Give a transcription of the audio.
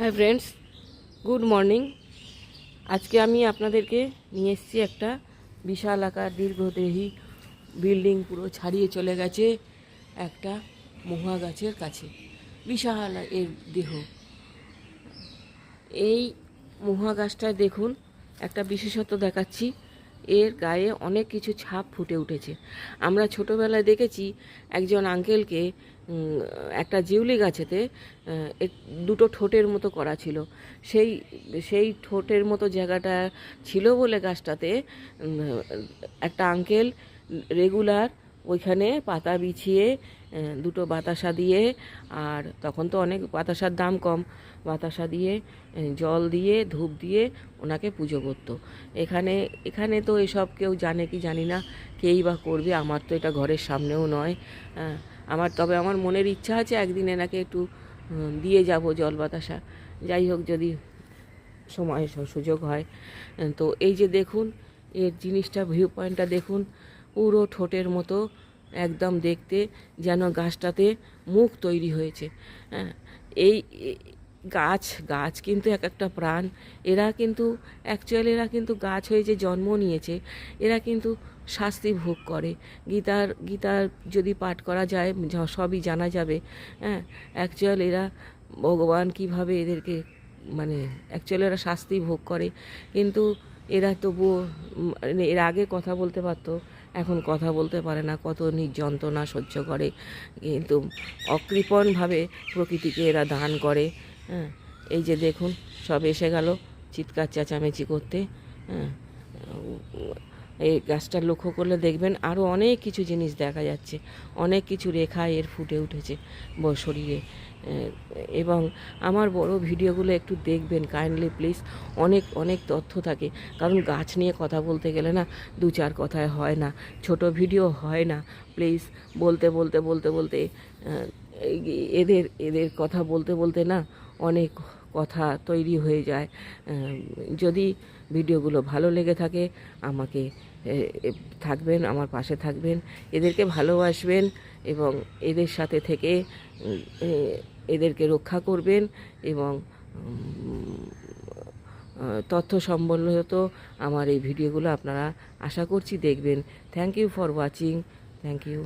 Hi friends good morning আজকে আমি আপনাদেরকে নিয়ে এসেছি একটা বিশাল আকার দীর্ঘদেহী বিল্ডিং পুরো ছাড়িয়ে চলে গেছে একটা মহুয়া গাছের কাছে। বিশাল এর দেহ। এই মহুয়া গাছটায় দেখুন, একটা বিশেষত্ব দেখাচ্ছি। এর গায়ে অনেক কিছু ছাপ ফুটে উঠেছে। আমরা ছোটোবেলায় দেখেছি একজন আঙ্কেলকে একটা জিউলি গাছেতে দুটো ঠোঁটের মতো করা ছিল। সেই সেই ঠোঁটের মতো জায়গাটা ছিল বলে গাছটাতে একটা আঙ্কেল রেগুলার ওইখানে পাতা বিছিয়ে দুটো বাতাসা দিয়ে, আর তখন তো অনেক বাতাসার দাম কম। বাতাসা দিয়ে জল দিয়ে, ধূপ দিয়ে ওনাকে পুজো করতো। এখানে এখানে তো এসব কেউ জানে কি জানি না, কেই বা করবে, আমার তো এটা ঘরের সামনেও নয়। আমার, তবে আমার মনের ইচ্ছা আছে একদিন এনাকে একটু দিয়ে যাব জল বাতাসা। যাই হোক, যদি সময়, সুযোগ হয়। তো এই যে দেখুন, এর জিনিসটা ভিউ পয়েন্টটা দেখুন। পুরো ঠোঁটের মতো একদম দেখতে যেন গাছটাতে মুখ তৈরি হয়েছে। হ্যাঁ এই গাছ গাছ কিন্তু এক একটা প্রাণ। এরা কিন্তু অ্যাকচুয়ালি এরা কিন্তু গাছ হয়ে যে জন্ম নিয়েছে, এরা কিন্তু শাস্তি ভোগ করে। গীতার গীতার যদি পাঠ করা যায় সবই জানা যাবে। হ্যাঁ অ্যাকচুয়াল এরা ভগবান কীভাবে এদেরকে মানে অ্যাকচুয়ালি এরা শাস্তি ভোগ করে। কিন্তু এরা তবুও মানে এর আগে কথা বলতে পারতো। এখন কথা বলতে পারে না, কত নির্যন্ত্রণা সহ্য করে। কিন্তু অকৃপণভাবে প্রকৃতিকে এরা দান করে। হ্যাঁ এই যে দেখুন, সব এসে গেল, চিৎকার চেঁচামেচি করতে। হ্যাঁ এই গাছটা লক্ষ্য করলে দেখবেন আরও অনেক কিছু জিনিস দেখা যাচ্ছে। অনেক কিছু রেখা এর ফুটে উঠেছে শরীরে। এবং আমার বড় ভিডিওগুলো একটু দেখবেন কাইন্ডলি প্লিজ অনেক অনেক তথ্য থাকে। কারণ গাছ নিয়ে কথা বলতে গেলে না দু, চার কথায় হয় না। ছোট ভিডিও হয় না। প্লিজ বলতে বলতে বলতে বলতে এদের এদের কথা বলতে বলতে না অনেক কথা তৈরি হয়ে যায়। যদি ভিডিওগুলো ভালো লেগে থাকে, আমাকে থাকবেন, আমার পাশে থাকবেন, এদেরকে ভালোবাসবেন এবং এদের সাথে থেকে এদেরকে রক্ষা করবেন এবং তথ্য সম্বলিত আমার এই ভিডিওগুলো আপনারা আশা করছি দেখবেন। Thank you for watching thank you